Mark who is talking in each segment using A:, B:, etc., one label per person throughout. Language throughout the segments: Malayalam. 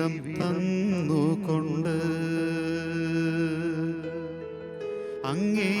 A: ജീവിതം തന്നുകൊണ്ട് അങ്ങേ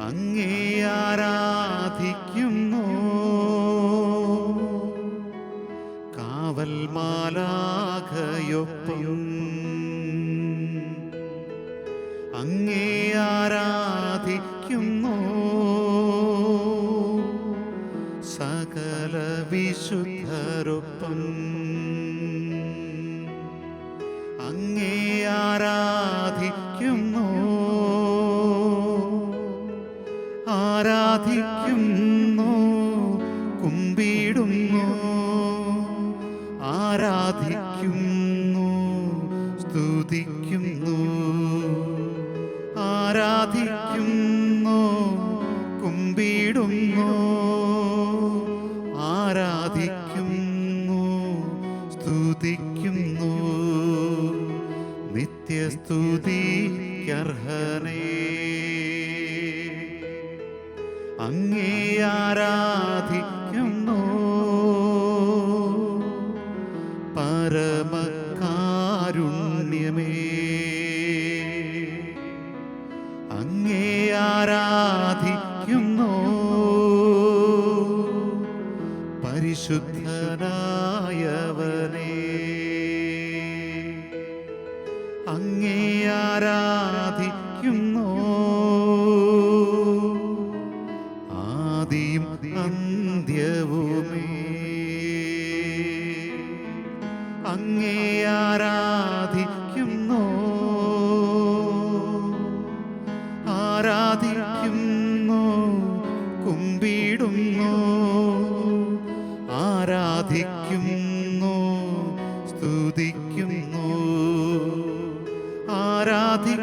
A: അങ്ങേ ആരാധിക്കുന്നു. കാവൽ മാലാഖയൊപ്പയും അങ്ങേ ആരാധിക്കുന്നു നിത്യസ്തുതിക്കർഹനേ. അങ്ങേ ആരാധിക്കുന്നു ആരാധിക്കുന്നു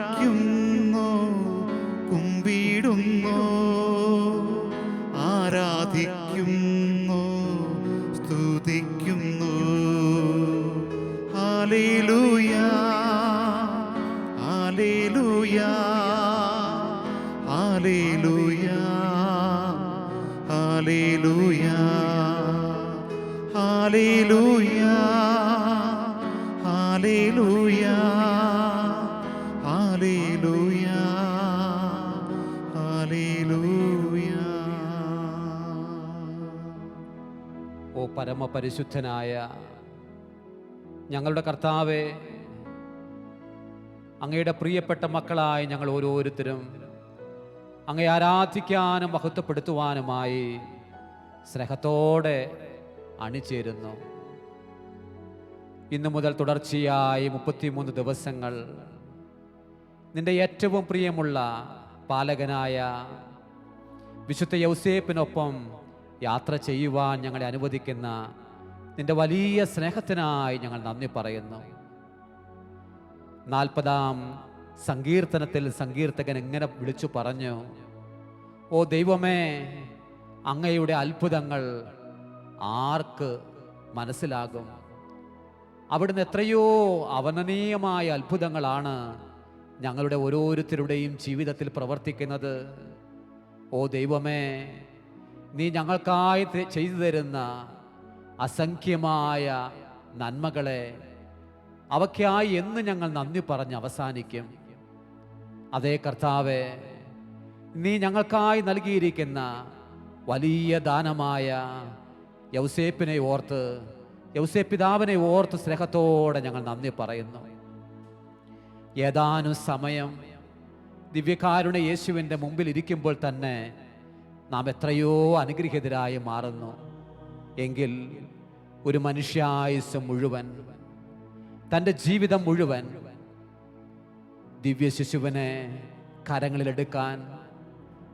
B: പരമപരിശുദ്ധനായ ഞങ്ങളുടെ കർത്താവെ അങ്ങയുടെ പ്രിയപ്പെട്ട മക്കളായി ഞങ്ങൾ ഓരോരുത്തരും അങ്ങയെ ആരാധിക്കാനും മഹത്വപ്പെടുത്തുവാനുമായി സ്നേഹത്തോടെ അണിചേരുന്നു. ഇന്നു മുതൽ തുടർച്ചയായി മുപ്പത്തിമൂന്ന് ദിവസങ്ങൾ നിന്റെ ഏറ്റവും പ്രിയമുള്ള പാലകനായ വിശുദ്ധ യൗസേപ്പിനൊപ്പം യാത്ര ചെയ്യുവാൻ ഞങ്ങളെ അനുവദിക്കുന്ന നിന്റെ വലിയ സ്നേഹത്തിനായി ഞങ്ങൾ നന്ദി പറയുന്നു. നാൽപ്പതാം സങ്കീർത്തനത്തിൽ സങ്കീർത്തകൻ എങ്ങനെ വിളിച്ചു പറഞ്ഞു ഓ ദൈവമേ അങ്ങയുടെ അത്ഭുതങ്ങൾ ആർക്ക് മനസ്സിലാകും? അവിടുന്ന് എത്രയോ അവനനീയമായ അത്ഭുതങ്ങളാണ് ഞങ്ങളുടെ ഓരോരുത്തരുടെയും ജീവിതത്തിൽ പ്രവർത്തിക്കുന്നത്. ഓ ദൈവമേ നീ ഞങ്ങൾക്കായി ചെയ്തു തരുന്ന അസംഖ്യമായ നന്മകളെ അവയ്ക്കായി എന്ന് ഞങ്ങൾ നന്ദി പറഞ്ഞ് അവസാനിക്കും. അതേ കർത്താവെ നീ ഞങ്ങൾക്കായി നൽകിയിരിക്കുന്ന വലിയ ദാനമായ യൗസേപ്പിനെ ഓർത്ത് യൗസേപ്പിതാവിനെ ഓർത്ത് സ്നേഹത്തോടെ ഞങ്ങൾ നന്ദി പറയുന്നു. ഏതാനും സമയം ദിവ്യകാരുണ യേശുവിന്റെ മുമ്പിൽ ഇരിക്കുമ്പോൾ തന്നെ നാം എത്രയോ അനുഗ്രഹീതരായി മാറുന്നു. എങ്കിൽ ഒരു മനുഷ്യായുസ് മുഴുവൻ തന്റെ ജീവിതം മുഴുവൻ ദിവ്യ ശിശുവിനെ കരങ്ങളിലെടുക്കാൻ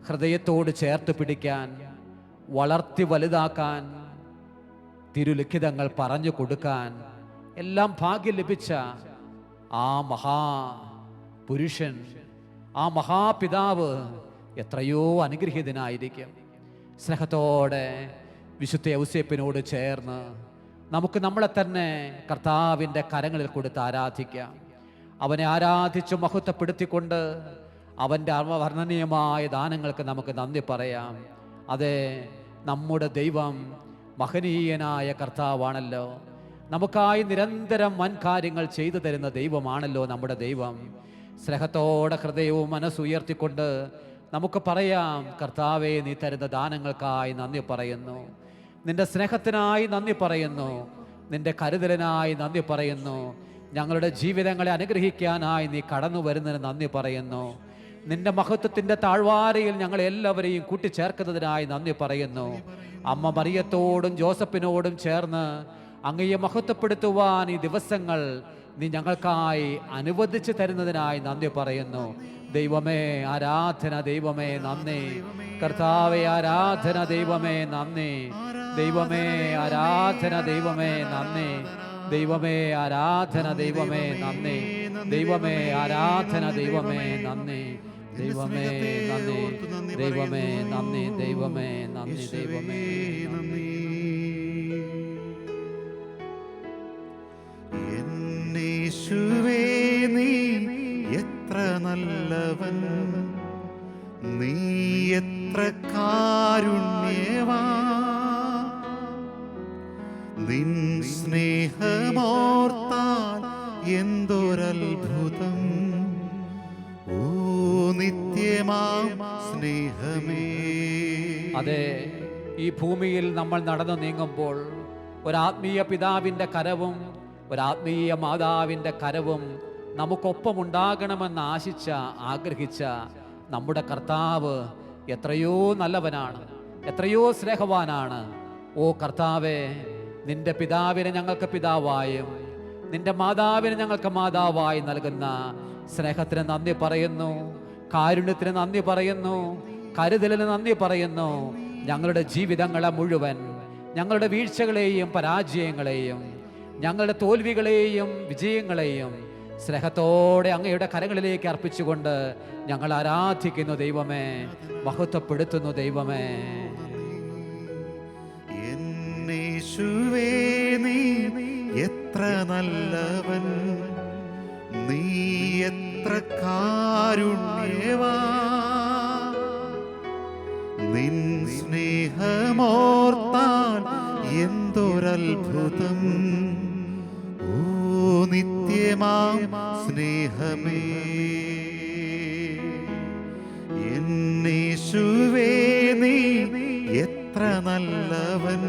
B: ഹൃദയത്തോട് ചേർത്ത് പിടിക്കാൻ വളർത്തി വലുതാക്കാൻ തിരുലിഖിതങ്ങൾ പറഞ്ഞു കൊടുക്കാൻ എല്ലാം ഭാഗ്യം ലഭിച്ച ആ മഹാ പുരുഷൻ ആ മഹാപിതാവ് എത്രയോ അനുഗ്രഹീതനായിരിക്കും. സ്നേഹത്തോടെ വിശുദ്ധ ഔസേപ്പിനോട് ചേർന്ന് നമുക്ക് നമ്മളെ തന്നെ കർത്താവിന്റെ കരങ്ങളിൽ കൊടുത്ത് ആരാധിക്കാം. അവനെ ആരാധിച്ച് മഹത്വപ്പെടുത്തിക്കൊണ്ട് അവന്റെ അവർണനീയമായ ദാനങ്ങൾക്ക് നമുക്ക് നന്ദി പറയാം. അതെ നമ്മുടെ ദൈവം മഹനീയനായ കർത്താവാണല്ലോ. നമുക്കായി നിരന്തരം വൻ കാര്യങ്ങൾ ചെയ്തു തരുന്ന ദൈവമാണല്ലോ നമ്മുടെ ദൈവം. സ്നേഹത്തോടെ ഹൃദയവും മനസ്സുയർത്തിക്കൊണ്ട് നമുക്ക് പറയാം കർത്താവെ നീ തരുന്ന ദാനങ്ങൾക്കായി നന്ദി പറയുന്നു. നിന്റെ സ്നേഹത്തിനായി നന്ദി പറയുന്നു. നിന്റെ കരുതലിനായി നന്ദി പറയുന്നു. ഞങ്ങളുടെ ജീവിതങ്ങളെ അനുഗ്രഹിക്കാനായി നീ കടന്നു വരുന്നതിന് നന്ദി പറയുന്നു. നിന്റെ മഹത്വത്തിന്റെ താഴ്വാരയിൽ ഞങ്ങൾ എല്ലാവരെയും കൂട്ടിച്ചേർക്കുന്നതിനായി നന്ദി പറയുന്നു. അമ്മ മറിയത്തോടും ജോസഫിനോടും ചേർന്ന് അങ്ങയെ മഹത്വപ്പെടുത്തുവാൻ ഈ ദിവസങ്ങൾ നീ ഞങ്ങൾക്കായി അനുവദിച്ചു തരുന്നതിനായി നന്ദി പറയുന്നു. ദൈവമേ ആരാധന ദൈവമേ നന്ദി. കർത്താവെ ആരാധന ദൈവമേ നന്ദി. ദൈവമേ ആരാധന ദൈവമേ നന്ദി. ദൈവമേ ആരാധന ദൈവമേ നന്ദി. ദൈവമേ ആരാധന ദൈവമേ നന്ദി. ദൈവമേ നന്ദി. ദൈവമേ നന്ദി. ദൈവമേ നന്ദി. ദൈവമേ നന്ദി.
A: നല്ലവൻ. നീ എത്ര കാരുണ്യവാ. നിൻ സ്നേഹമോർത്താൽ എന്തൊരത്ഭുതം. ഓ നിത്യമാം സ്നേഹമേ.
B: അതെ ഈ ഭൂമിയിൽ നമ്മൾ നടന്നു നീങ്ങുമ്പോൾ ഒരാത്മീയ പിതാവിന്റെ കരവും ഒരാത്മീയ മാതാവിന്റെ കരവും നമുക്കൊപ്പം ഉണ്ടാകണമെന്ന് ആശിച്ച ആഗ്രഹിച്ച നമ്മുടെ കർത്താവ് എത്രയോ നല്ലവനാണ് എത്രയോ സ്നേഹവാനാണ്. ഓ കർത്താവെ നിന്റെ പിതാവിനെ ഞങ്ങൾക്ക് പിതാവായും നിന്റെ മാതാവിനെ ഞങ്ങൾക്ക് മാതാവായി നൽകുന്ന സ്നേഹത്തിന് നന്ദി പറയുന്നു കാരുണ്യത്തിന് നന്ദി പറയുന്നു കരുതലിന് നന്ദി പറയുന്നു. ഞങ്ങളുടെ ജീവിതങ്ങളെ മുഴുവൻ ഞങ്ങളുടെ വീഴ്ചകളെയും പരാജയങ്ങളെയും ഞങ്ങളുടെ തോൽവികളെയും വിജയങ്ങളെയും സ്നേഹത്തോടെ അങ്ങയുടെ കരങ്ങളിലേക്ക് അർപ്പിച്ചുകൊണ്ട് ഞങ്ങൾ ആരാധിക്കുന്നു ദൈവമേ മഹത്വപ്പെടുത്തുന്നു ദൈവമേ.
A: എത്ര നല്ലവൻ. നീ എത്ര കാരുണ്യവാ. നിൻ സ്നേഹമോർത്താൻ എന്തൊരത്ഭുതം. ഓ നിത്യമാം സ്നേഹമേ. എന്നീശുവേ നീ എത്ര നല്ലവൻ.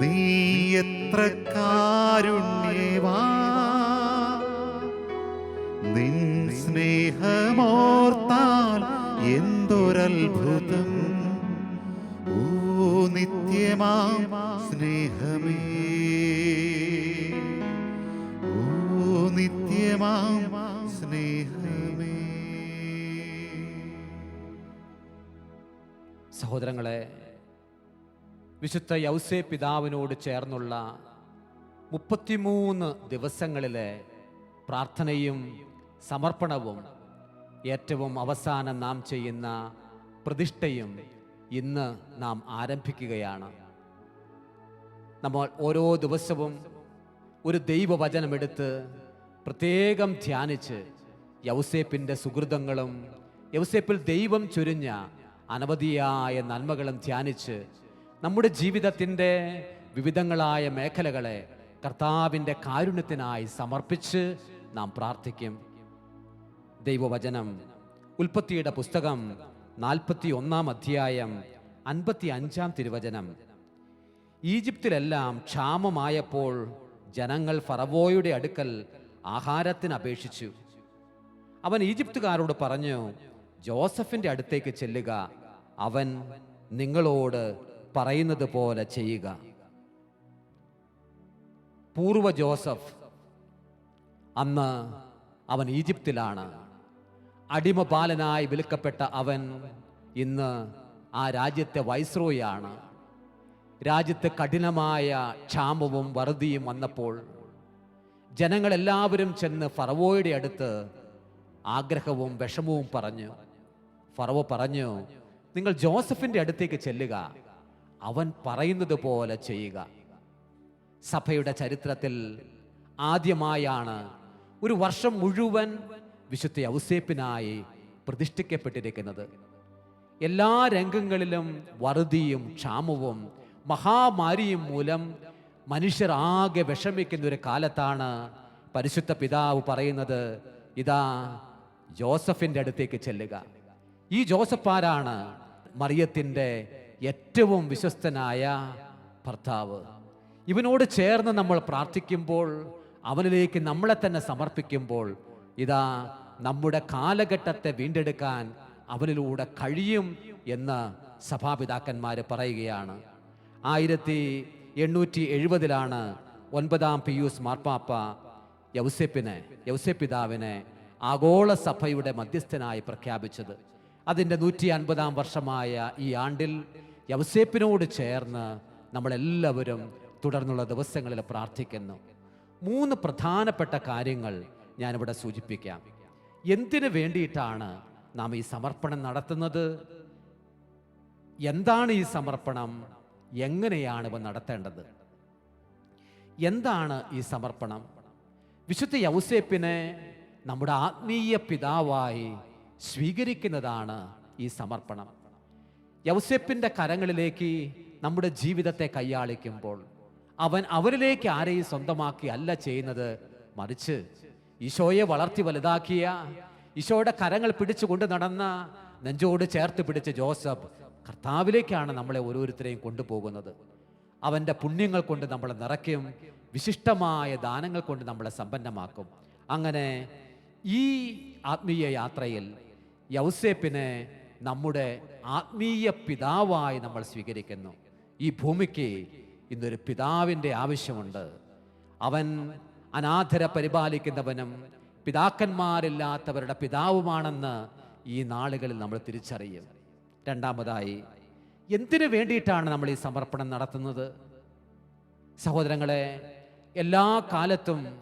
A: നീ എത്ര കാരുണ്യവാ. നിൻ സ്നേഹമോർത്താൽ എന്തൊരത്ഭുതം. ഓ നിത്യമാം സ്നേഹമേ.
B: സഹോദരങ്ങളെ വിശുദ്ധ യൗസേ പിതാവിനോട് ചേർന്നുള്ള മുപ്പത്തിമൂന്ന് ദിവസങ്ങളിലെ പ്രാർത്ഥനയും സമർപ്പണവും ഏറ്റവും അവസാനം നാം ചെയ്യുന്ന പ്രതിഷ്ഠയും ഇന്ന് നാം ആരംഭിക്കുകയാണ്. നമ്മൾ ഓരോ ദിവസവും ഒരു ദൈവവചനമെടുത്ത് പ്രത്യേകം ധ്യാനിച്ച് യൗസേപ്പിന്റെ സുഹൃതങ്ങളും യൗസേപ്പിൽ ദൈവം ചൊരിഞ്ഞ അനവധിയായ നന്മകളും ധ്യാനിച്ച് നമ്മുടെ ജീവിതത്തിന്റെ വിവിധങ്ങളായ മേഖലകളെ കർത്താവിന്റെ കാരുണ്യത്തിനായി സമർപ്പിച്ച് നാം പ്രാർത്ഥിക്കും. ദൈവവചനം ഉൽപ്പത്തിയുടെ പുസ്തകം നാൽപ്പത്തി ഒന്നാം അധ്യായം അൻപത്തി അഞ്ചാം തിരുവചനം. ഈജിപ്തിലെല്ലാം ക്ഷാമമായപ്പോൾ ജനങ്ങൾ ഫറവോയുടെ അടുക്കൽ ആഹാരത്തിന് അപേക്ഷിച്ചു. അവൻ ഈജിപ്തുകാരോട് പറഞ്ഞു ജോസഫിന്റെ അടുത്തേക്ക് ചെല്ലുക. അവൻ നിങ്ങളോട് പറയുന്നത് പോലെ ചെയ്യുക. പൂർവ ജോസഫ് അന്ന് അവൻ ഈജിപ്തിലാണ്. അടിമ ബാലനായി വിൽക്കപ്പെട്ട അവൻ ഇന്ന് ആ രാജ്യത്തെ വൈസ്രോയാണ്. രാജ്യത്ത് കഠിനമായ ക്ഷാമവും വറുതിയും വന്നപ്പോൾ ജനങ്ങളെല്ലാവരും ചെന്ന് ഫറവോയുടെ അടുത്ത് ആഗ്രഹവും വിഷമവും പറഞ്ഞു. ഫറവോ പറഞ്ഞു നിങ്ങൾ ജോസഫിന്റെ അടുത്തേക്ക് ചെല്ലുക. അവൻ പറയുന്നത് പോലെ ചെയ്യുക. സഭയുടെ ചരിത്രത്തിൽ ആദ്യമായാണ് ഒരു വർഷം മുഴുവൻ വിശുദ്ധ ഔസേപ്പിനായി പ്രതിഷ്ഠിക്കപ്പെട്ടിരിക്കുന്നത്. എല്ലാ രംഗങ്ങളിലും വറുതിയും ക്ഷാമവും മഹാമാരിയും മൂലം മനുഷ്യർ ആകെ വിഷമിക്കുന്ന ഒരു കാലത്താണ് പരിശുദ്ധ പിതാവ് പറയുന്നത് ഇതാ ജോസഫിന്റെ അടുത്തേക്ക് ചെല്ലുക. ഈ ജോസഫ് ആരാണ്? മറിയത്തിന്റെ ഏറ്റവും വിശ്വസ്തനായ ഭർത്താവ്. ഇവനോട് ചേർന്ന് നമ്മൾ പ്രാർത്ഥിക്കുമ്പോൾ അവനിലേക്ക് നമ്മളെ തന്നെ സമർപ്പിക്കുമ്പോൾ ഇതാ നമ്മുടെ കാലഘട്ടത്തെ വീണ്ടെടുക്കാൻ അവനിലൂടെ കഴിയും എന്ന് സഭാപിതാക്കന്മാർ പറയുകയാണ്. ആയിരത്തി എണ്ണൂറ്റി എഴുപതിലാണ് ഒൻപതാം പിയൂസ് മാർപ്പാപ്പ യൗസെപ്പിനെ യൗസെപ്പിതാവിനെ ആഗോള സഭയുടെ മധ്യസ്ഥനായി പ്രഖ്യാപിച്ചത്. അതിന്റെ നൂറ്റി അൻപതാം വർഷമായ ഈ ആണ്ടിൽ യവസേപ്പിനോട് ചേർന്ന് നമ്മളെല്ലാവരും തുടർന്നുള്ള ദിവസങ്ങളിൽ പ്രാർത്ഥിക്കുന്നു. മൂന്ന് പ്രധാനപ്പെട്ട കാര്യങ്ങൾ ഞാനിവിടെ സൂചിപ്പിക്കാം. എന്തിനു വേണ്ടിയിട്ടാണ് നാം ഈ സമർപ്പണം നടത്തുന്നത്? എന്താണ് ഈ സമർപ്പണം? എങ്ങനെയാണ് ഇവ നടത്തേണ്ടത്? എന്താണ് ഈ സമർപ്പണം? വിശുദ്ധ യൗസേപ്പിനെ നമ്മുടെ ആത്മീയ പിതാവായി സ്വീകരിക്കുന്നതാണ് ഈ സമർപ്പണം. യൗസെപ്പിന്റെ കരങ്ങളിലേക്ക് നമ്മുടെ ജീവിതത്തെ കൈയാളിക്കുമ്പോൾ അവൻ അവരിലേക്ക് ആരെയും സ്വന്തമാക്കി അല്ല ചെയ്യുന്നത് മറിച്ച് ഈശോയെ വളർത്തി വലുതാക്കിയ ഈശോയുടെ കരങ്ങൾ പിടിച്ചുകൊണ്ട് നടന്ന നെഞ്ചോട് ചേർത്ത് പിടിച്ച ജോസഫ് കർത്താവിലേക്കാണ് നമ്മളെ ഓരോരുത്തരെയും കൊണ്ടുപോകുന്നത്. അവന്റെ പുണ്യങ്ങൾ കൊണ്ട് നമ്മളെ നിറയ്ക്കും വിശിഷ്ടമായ ദാനങ്ങൾ കൊണ്ട് നമ്മളെ സമ്പന്നമാക്കും. അങ്ങനെ ഈ ആത്മീയ യാത്രയിൽ യൗസേപ്പിനെ നമ്മുടെ ആത്മീയ പിതാവായി നമ്മൾ സ്വീകരിക്കുന്നു. ഈ ഭൂമിക്ക് ഇന്നൊരു പിതാവിന്റെ ആവശ്യമുണ്ട്. അവൻ അനാഥരെ പരിപാലിക്കുന്നവനും പിതാക്കന്മാരില്ലാത്തവരുടെ പിതാവുമാണെന്ന് ഈ നാളുകളിൽ നമ്മൾ തിരിച്ചറിയും. രണ്ടാമതായി എന്തിനു വേണ്ടിയിട്ടാണ് നമ്മൾ ഈ സമർപ്പണം നടത്തുന്നത്? സഹോദരങ്ങളെ എല്ലാ കാലത്തും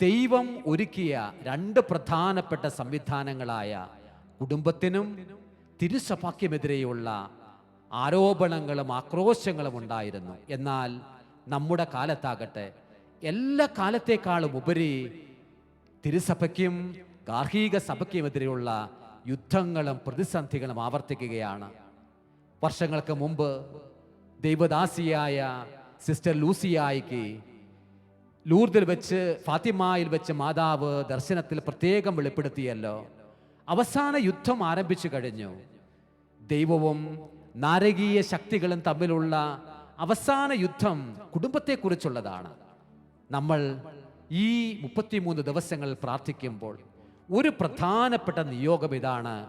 B: ദൈവം ഒരുക്കിയ രണ്ട് പ്രധാനപ്പെട്ട സംവിധാനങ്ങളായ കുടുംബത്തിനും തിരുസഭാക്യമെതിരെയുള്ള ആരോപണങ്ങളും ആക്രോശങ്ങളും ഉണ്ടായിരുന്നു. എന്നാൽ നമ്മുടെ കാലത്താകട്ടെ എല്ലാ കാലത്തേക്കാളും ഉപരി തിരുസഭയ്ക്കും ഗാർഹിക സഭയ്ക്കുമെതിരെയുള്ള യുദ്ധങ്ങളും പ്രതിസന്ധികളും ആവർത്തിക്കുകയാണ്. വർഷങ്ങൾക്ക് മുമ്പ് ദൈവദാസിയായ സിസ്റ്റർ ലൂസിയായിക്ക് ലൂർദിൽ വെച്ച് ഫാത്തിമായിൽ വെച്ച് മാതാവ് ദർശനത്തിൽ പ്രത്യേകം വെളിപ്പെടുത്തിയല്ലോ. അവസാന യുദ്ധം ആരംഭിച്ചു കഴിഞ്ഞു. ദൈവവും നാരകീയ ശക്തികളും തമ്മിലുള്ള അവസാന യുദ്ധം കുടുംബത്തെക്കുറിച്ചുള്ളതാണ്. നമ്മൾ ഈ മുപ്പത്തിമൂന്ന് ദിവസങ്ങൾ പ്രാർത്ഥിക്കുമ്പോൾ ഒരു പ്രധാനപ്പെട്ട നിയോഗം ഇതാണ്.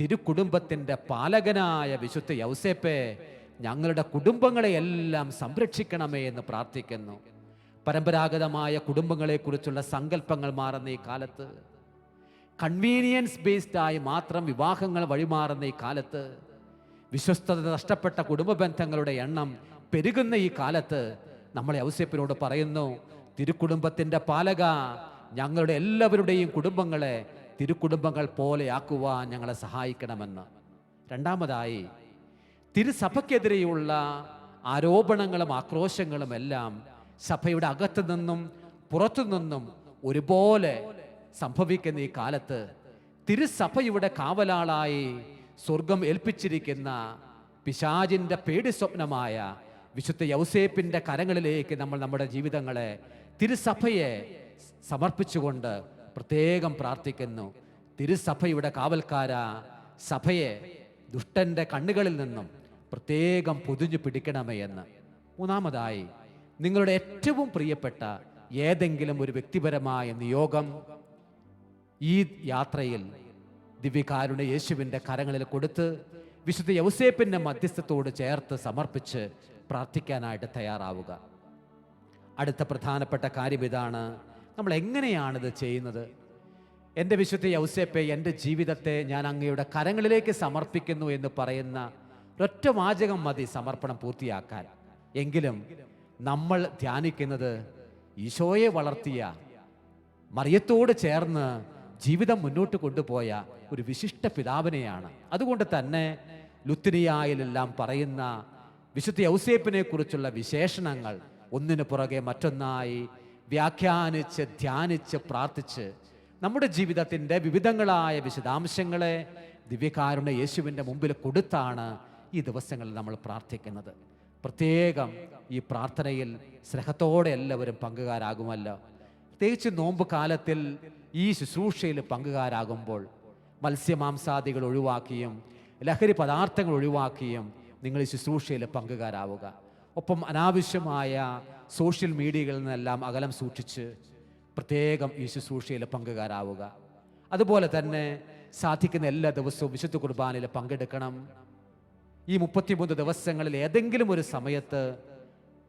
B: തിരുക്കുടുംബത്തിന്റെ പാലകനായ വിശുദ്ധ യൗസേപ്പെ ഞങ്ങളുടെ കുടുംബങ്ങളെ എല്ലാം സംരക്ഷിക്കണമേ എന്ന് പ്രാർത്ഥിക്കുന്നു. പരമ്പരാഗതമായ കുടുംബങ്ങളെക്കുറിച്ചുള്ള സങ്കല്പങ്ങൾ മാറുന്ന ഈ കാലത്ത് കൺവീനിയൻസ് ബേസ്ഡ് ആയി മാത്രം വിവാഹങ്ങൾ വഴിമാറുന്ന ഈ കാലത്ത് വിശ്വസ്തത നഷ്ടപ്പെട്ട കുടുംബ ബന്ധങ്ങളുടെ എണ്ണം പെരുകുന്ന ഈ കാലത്ത് നമ്മളെ ഔസ്യപ്പിനോട് പറയുന്നു തിരുക്കുടുംബത്തിന്റെ പാലക ഞങ്ങളുടെ എല്ലാവരുടെയും കുടുംബങ്ങളെ തിരുക്കുടുംബങ്ങൾ പോലെയാക്കുവാൻ ഞങ്ങളെ സഹായിക്കണമെന്ന്. രണ്ടാമതായി തിരുസഭയ്ക്കെതിരെയുള്ള ആരോപണങ്ങളും ആക്രോശങ്ങളും എല്ലാം സഭയുടെ അകത്തു നിന്നും പുറത്തു നിന്നും ഒരുപോലെ സംഭവിക്കുന്ന ഈ കാലത്ത് തിരുസഭയുടെ കാവലാളായി സ്വർഗം ഏൽപ്പിച്ചിരിക്കുന്ന പിശാജിന്റെ പേടി സ്വപ്നമായ വിശുദ്ധ യൗസേപ്പിന്റെ കരങ്ങളിലേക്ക് നമ്മൾ നമ്മുടെ ജീവിതങ്ങളെ തിരുസഭയെ സമർപ്പിച്ചുകൊണ്ട് പ്രത്യേകം പ്രാർത്ഥിക്കുന്നു. തിരുസഭയുടെ കാവൽക്കാര സഭയെ ദുഷ്ടന്റെ കണ്ണുകളിൽ നിന്നും പ്രത്യേകം പൊതിഞ്ഞു പിടിക്കണമേ എന്ന്. മൂന്നാമതായി നിങ്ങളുടെ ഏറ്റവും പ്രിയപ്പെട്ട ഏതെങ്കിലും ഒരു വ്യക്തിപരമായ നിയോഗം ഈ യാത്രയിൽ ദിവ്യകാരുണ യേശുവിന്റെ കരങ്ങളിൽ കൊടുത്ത് വിശുദ്ധ യൗസേപ്പിന്റെ മധ്യസ്ഥത്തോട് ചേർത്ത് സമർപ്പിച്ച് പ്രാർത്ഥിക്കാനായിട്ട് തയ്യാറാവുക. അടുത്ത പ്രധാനപ്പെട്ട കാര്യം ഇതാണ്. നമ്മൾ എങ്ങനെയാണിത് ചെയ്യുന്നത്? എന്റെ വിശുദ്ധ യൗസേപ്പെ എന്റെ ജീവിതത്തെ ഞാൻ അങ്ങയുടെ കരങ്ങളിലേക്ക് സമർപ്പിക്കുന്നു എന്ന് പറയുന്ന ഒറ്റ വാചകം മതി സമർപ്പണം പൂർത്തിയാക്കാൻ. എങ്കിലും നമ്മൾ ധ്യാനിക്കുന്നത് ഈശോയെ വളർത്തിയ മറിയത്തോട് ചേർന്ന് ജീവിതം മുന്നോട്ട് കൊണ്ടുപോയ ഒരു വിശിഷ്ട പിതാവിനെയാണ്. അതുകൊണ്ട് തന്നെ ലുത്തിനിയായിലെല്ലാം പറയുന്ന വിശുദ്ധ ഔസേപ്പിനെ കുറിച്ചുള്ള വിശേഷണങ്ങൾ ഒന്നിനു പുറകെ മറ്റൊന്നായി വ്യാഖ്യാനിച്ച് ധ്യാനിച്ച് പ്രാർത്ഥിച്ച് നമ്മുടെ ജീവിതത്തിന്റെ വിവിധങ്ങളായ വിശദാംശങ്ങളെ ദിവ്യകാരുണ്യ യേശുവിന്റെ മുമ്പിൽ കൊടുത്താണ് ഈ ദിവസങ്ങളിൽ നമ്മൾ പ്രാർത്ഥിക്കുന്നത്. പ്രത്യേകം ഈ പ്രാർത്ഥനയിൽ സ്നേഹത്തോടെ എല്ലാവരും പങ്കുകാരാകുമല്ലോ. പ്രത്യേകിച്ച് നോമ്പ് കാലത്തിൽ ഈ ശുശ്രൂഷയിൽ പങ്കുകാരാകുമ്പോൾ മത്സ്യമാംസാദികൾ ഒഴിവാക്കിയും ലഹരി പദാർത്ഥങ്ങൾ ഒഴിവാക്കിയും നിങ്ങൾ ഈ ശുശ്രൂഷയിൽ പങ്കുകാരാവുക. ഒപ്പം അനാവശ്യമായ സോഷ്യൽ മീഡിയകളിൽ നിന്നെല്ലാം അകലം സൂക്ഷിച്ച് പ്രത്യേകം ഈ ശുശ്രൂഷയിൽ പങ്കുകാരാവുക. അതുപോലെ തന്നെ സാധിക്കുന്ന എല്ലാ ദിവസവും വിശുദ്ധ കുർബാനയിൽ പങ്കെടുക്കണം. ഈ മുപ്പത്തിമൂന്ന് ദിവസങ്ങളിൽ ഏതെങ്കിലും ഒരു സമയത്ത്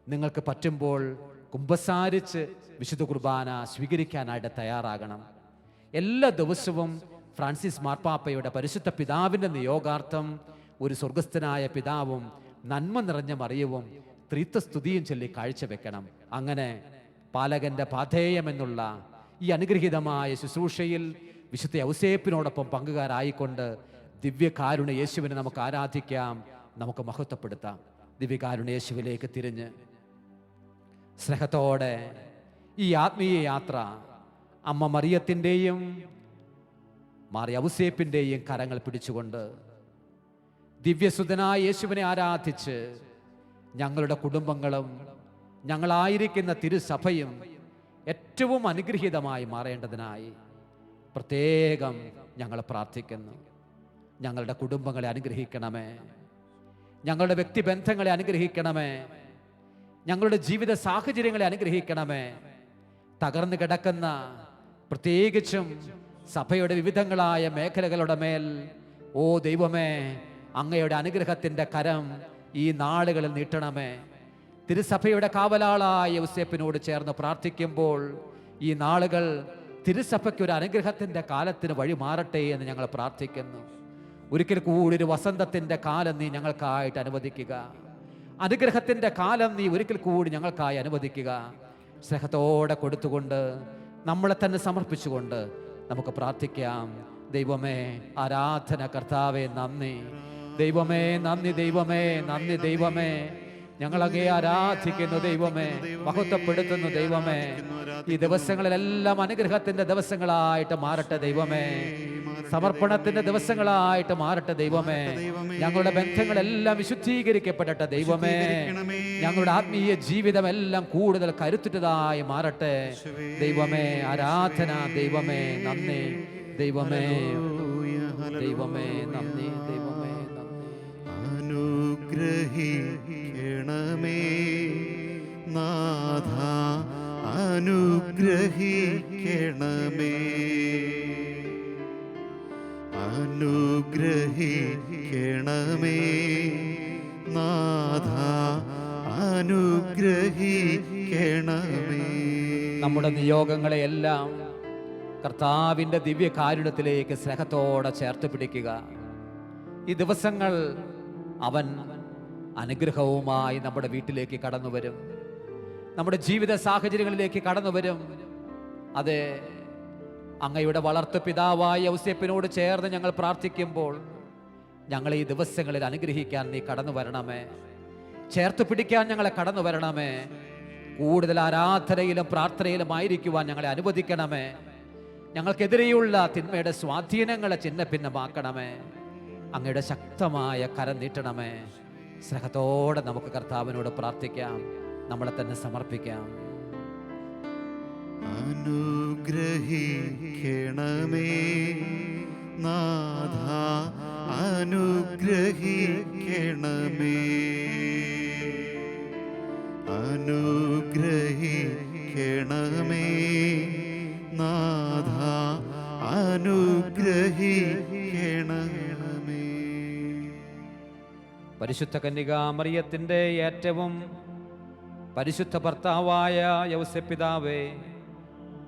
B: നിങ്ങൾക്ക് പറ്റുമ്പോൾ കുമ്പസാരിച്ച് വിശുദ്ധ കുർബാന സ്വീകരിക്കാനായിട്ട് തയ്യാറാകണം. എല്ലാ ദിവസവും ഫ്രാൻസിസ് മാർപ്പാപ്പയുടെ പരിശുദ്ധ പിതാവിന്റെ നിയോഗാർത്ഥം ഒരു സ്വർഗസ്ഥനായ പിതാവും നന്മ നിറഞ്ഞ മറിയവും ത്രിത്വസ്തുതിയും ചൊല്ലി കാഴ്ചവെക്കണം. അങ്ങനെ പാലകന്റെ പാധേയം എന്നുള്ള ഈ അനുഗ്രഹീതമായ ശുശ്രൂഷയിൽ വിശുദ്ധ ഔസേപ്പിനോടൊപ്പം പങ്കുകാരായിക്കൊണ്ട് ദിവ്യകാരുണ്യ യേശുവിനെ നമുക്ക് ആരാധിക്കാം നമുക്ക് മഹത്വപ്പെടുത്താം. ദിവ്യകാരുണ്യ യേശുവിലേക്ക് തിരിഞ്ഞ്. സ്നേഹത്തോടെ ഈ ആത്മീയ യാത്ര അമ്മ മറിയത്തിന്റെയും മാറി ഔസേപ്പിന്റെയും കരങ്ങൾ പിടിച്ചുകൊണ്ട് ദിവ്യസുതനായ യേശുവിനെ ആരാധിച്ച് ഞങ്ങളുടെ കുടുംബങ്ങളും ഞങ്ങളായിരിക്കുന്ന തിരുസഭയും ഏറ്റവും അനുഗ്രഹീതമായി മാറേണ്ടതിനായി പ്രത്യേകം ഞങ്ങൾ പ്രാർത്ഥിക്കുന്നു. ഞങ്ങളുടെ കുടുംബങ്ങളെ അനുഗ്രഹിക്കണമേ. ഞങ്ങളുടെ വ്യക്തിബന്ധങ്ങളെ അനുഗ്രഹിക്കണമേ. ഞങ്ങളുടെ ജീവിത സാഹചര്യങ്ങളെ അനുഗ്രഹിക്കണമേ. തകർന്നു കിടക്കുന്ന പ്രത്യേകിച്ചും സഭയുടെ വിവിധങ്ങളായ മേഖലകളുടെ മേൽ ഓ ദൈവമേ അങ്ങയുടെ അനുഗ്രഹത്തിന്റെ കരം ഈ നാളുകളിൽ നീട്ടണമേ. തിരുസഭയുടെ കാവലാളായ യൗസേപ്പിനോട് ചേർന്ന് പ്രാർത്ഥിക്കുമ്പോൾ ഈ നാളുകൾ തിരുസഭയ്ക്ക് ഒരു അനുഗ്രഹത്തിന്റെ കാലത്തിന് വഴി മാറട്ടെ എന്ന് ഞങ്ങൾ പ്രാർത്ഥിക്കുന്നു. ഒരിക്കൽ കൂടി ഒരു വസന്തത്തിന്റെ കാലം നീ ഞങ്ങൾക്കായിട്ട് അനുവദിക്കുക. അനുഗ്രഹത്തിന്റെ കാലം നീ ഒരിക്കൽ കൂടി ഞങ്ങൾക്കായി അനുവദിക്കുക. സ്നേഹത്തോടെ കൊടുത്തുകൊണ്ട് നമ്മളെ തന്നെ സമർപ്പിച്ചുകൊണ്ട് നമുക്ക് പ്രാർത്ഥിക്കാം. ദൈവമേ ആരാധന കർത്താവേ നന്ദി. ദൈവമേ നന്ദി ദൈവമേ നന്ദി ദൈവമേ. ഞങ്ങളകെ ആരാധിക്കുന്നു ദൈവമേ മഹത്വപ്പെടുത്തുന്നു ദൈവമേ. ഈ ദിവസങ്ങളിലെല്ലാം അനുഗ്രഹത്തിന്റെ ദിവസങ്ങളായിട്ട് മാറട്ടെ ദൈവമേ. സമർപ്പണത്തിന്റെ ദിവസങ്ങളായിട്ട് മാറട്ടെ ദൈവമേ. ഞങ്ങളുടെ ബന്ധങ്ങളെല്ലാം വിശുദ്ധീകരിക്കപ്പെടട്ടെ ദൈവമേ. ഞങ്ങളുടെ ആത്മീയ ജീവിതം എല്ലാം കൂടുതൽ കരുത്തുറ്റതായി മാറട്ടെ. ദൈവമേ ആരാധന ദൈവമേ നന്ദി. ദൈവമേ. ദൈവമേ നന്ദി ദൈവമേ
A: അനുഗ്രഹിക്കണമേ. നാഥ അനുഗ്രഹിക്കണമേ. അനുഗ്രഹിക്കണമേ. നാഥ അനുഗ്രഹിക്കണമേ
B: നമ്മുടെ നിയോഗങ്ങളെ എല്ലാം കർത്താവിന്റെ ദിവ്യകാരുണ്യത്തിലേക്ക് സ്നേഹത്തോടെ ചേർത്ത് പിടിക്കുക. ഈ ദിവസങ്ങൾ അവൻ അനുഗ്രഹവുമായി നമ്മുടെ വീട്ടിലേക്ക് കടന്നു വരും നമ്മുടെ ജീവിത സാഹചര്യങ്ങളിലേക്ക് കടന്നു വരും അതെ അങ്ങയുടെ വളർത്തു പിതാവായ ഔസേപ്പിനോട് ചേർന്ന് ഞങ്ങൾ പ്രാർത്ഥിക്കുമ്പോൾ ഞങ്ങൾ ഈ ദിവസങ്ങളിൽ അനുഗ്രഹിക്കാൻ നീ കടന്നു വരണമേ. ചേർത്ത് പിടിക്കാൻ ഞങ്ങളെ കടന്നു വരണമേ. കൂടുതൽ ആരാധനയിലും പ്രാർത്ഥനയിലും ആയിരിക്കുവാൻ ഞങ്ങളെ അനുവദിക്കണമേ. ഞങ്ങൾക്കെതിരെയുള്ള തിന്മയുടെ സ്വാധീനങ്ങളെ ചിന്ന ഭിന്നമാക്കണമേ അങ്ങയുടെ ശക്തമായ കരം നീട്ടണമേ. സ്നേഹത്തോടെ നമുക്ക് കർത്താവിനോട് പ്രാർത്ഥിക്കാം. നമ്മളെ തന്നെ സമർപ്പിക്കാം.
A: അനുഗ്രഹിക്കണമേ. നാഥ അനുഗ്രഹിക്കണമേ. അനുഗ്രഹിക്കണമേ. നാഥ അനുഗ്രഹിക്കണമേ.
B: പരിശുദ്ധ കന്യകാമറിയത്തിന്റെ ഏറ്റവും പരിശുദ്ധ ഭർത്താവായ യൗസപിതാവേ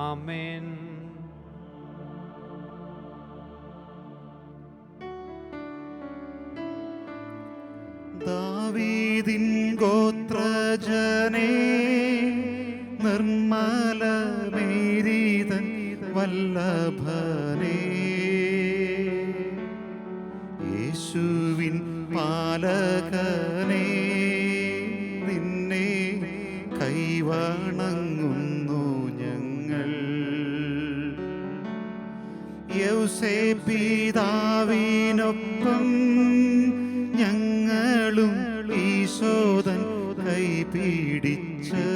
B: ആമേൻ
A: ദാവീദിൻ ഗോത്രജനേ നിർമ്മല മേരീതൻ വല്ലഭനേ. യേശുവിൻ പാലകനേ നിന്നെ കൈവണങ്ങുന്നു യൗസേ ഞങ്ങളും ഈശോദൻ കൈപിടിച്ച്.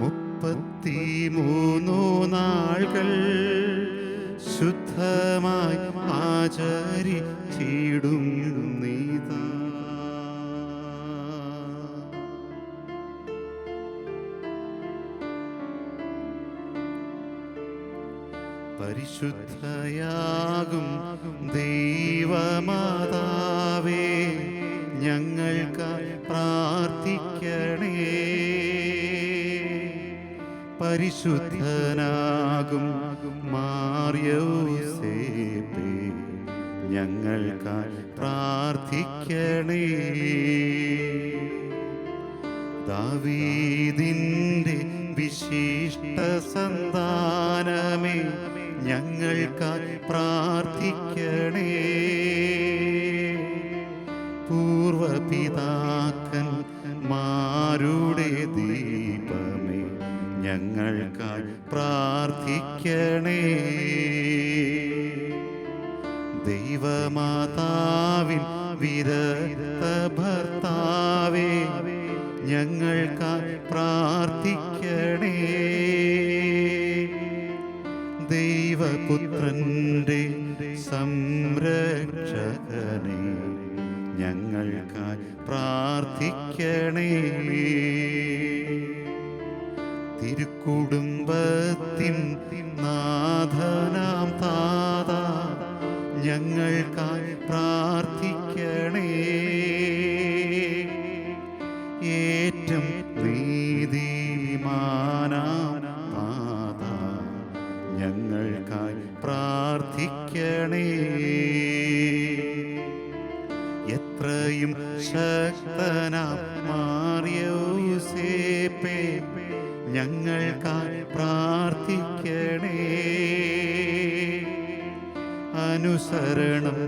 A: മുപ്പത്തിമൂന്നു നാളുകൾ ശുദ്ധമായി ആചരിച്ചിടും. പരിശുദ്ധയാകും ദൈവമാതാവേ ഞങ്ങൾക്കായി പ്രാർത്ഥിക്കണേ. പരിശുദ്ധനാകും ഞങ്ങൾക്കായി എത്രയും ശക്തനാം മാറിയോസേപ്പേ ഞങ്ങൾക്കായി പ്രാർത്ഥിക്കണേ. അനുസരണം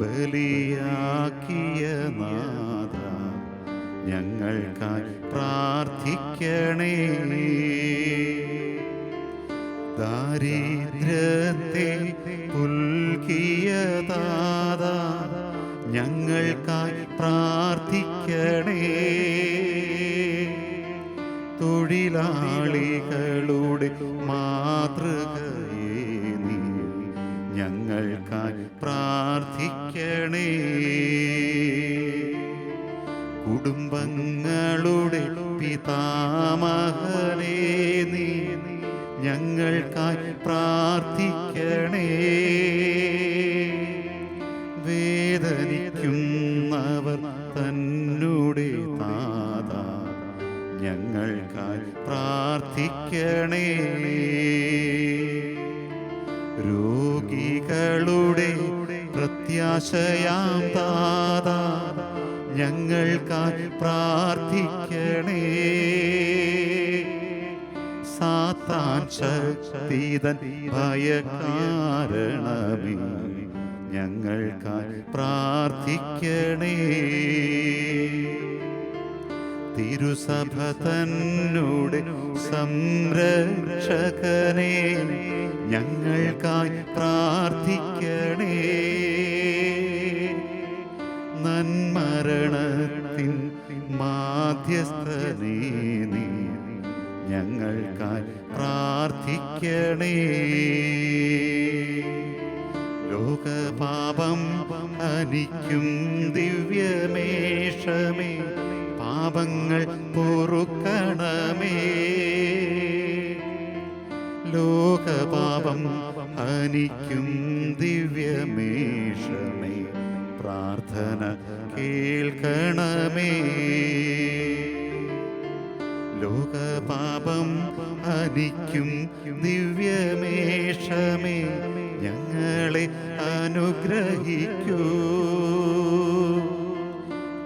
A: ബലിയാക്കിയ നാഥ ഞങ്ങൾക്കായി പ്രാർത്ഥിക്കണേ. ദാരിദ്ര്യത്തെ പുല്ല ഞങ്ങൾക്കായി പ്രാർത്ഥിക്കണേ. തൊഴിലാളികളുടെ മാതൃകയെ നീ ഞങ്ങൾക്കായി പ്രാർത്ഥിക്കണേ. കുടുംബങ്ങളുടെ പിതാമഹനേ നീ ഞങ്ങൾക്കായി പ്രാർത്ഥിക്കണേ. ശക്തിതൻ ഞങ്ങൾക്കായി പ്രാർത്ഥിക്കണേ. ലോകപാപം അനിക്കും ദിവ്യമേഷമേ. പാപങ്ങൾ പൊറുക്കണമേ. ലോകപാപം അനിക്കും ദിവ്യമേഷമേ. പ്രാർത്ഥന കേൾക്കണമേ. ലോകപാപം അനിക്കും ദിവ്യമേഷമേ ഞങ്ങളെ അനുഗ്രഹിക്കൂ.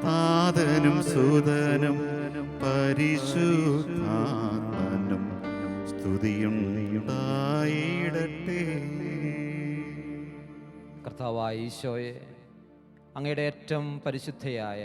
A: പാതനും സുതനും പരിശുദ്ധാത്മനും സ്തുതിയുണ്ടായിടട്ടെ
B: കർത്താവായ ഈശോയെ അങ്ങയുടെ ഏറ്റവും പരിശുദ്ധയായ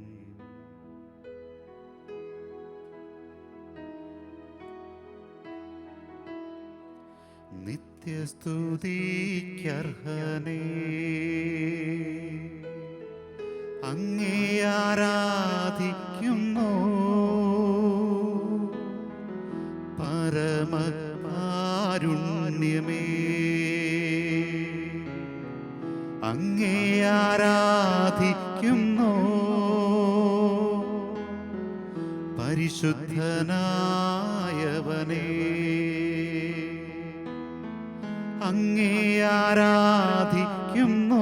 A: നിത്യസ്തുതിക്കർഹനേ. അങ്ങേ ആരാധിക്കുന്നു. പരമകാരുണ്യമേ. അങ്ങേ ആരാധിക്കുന്നു. പരിശുദ്ധനായവനേ. അങ്ങേ ആരാധിക്കുന്നു.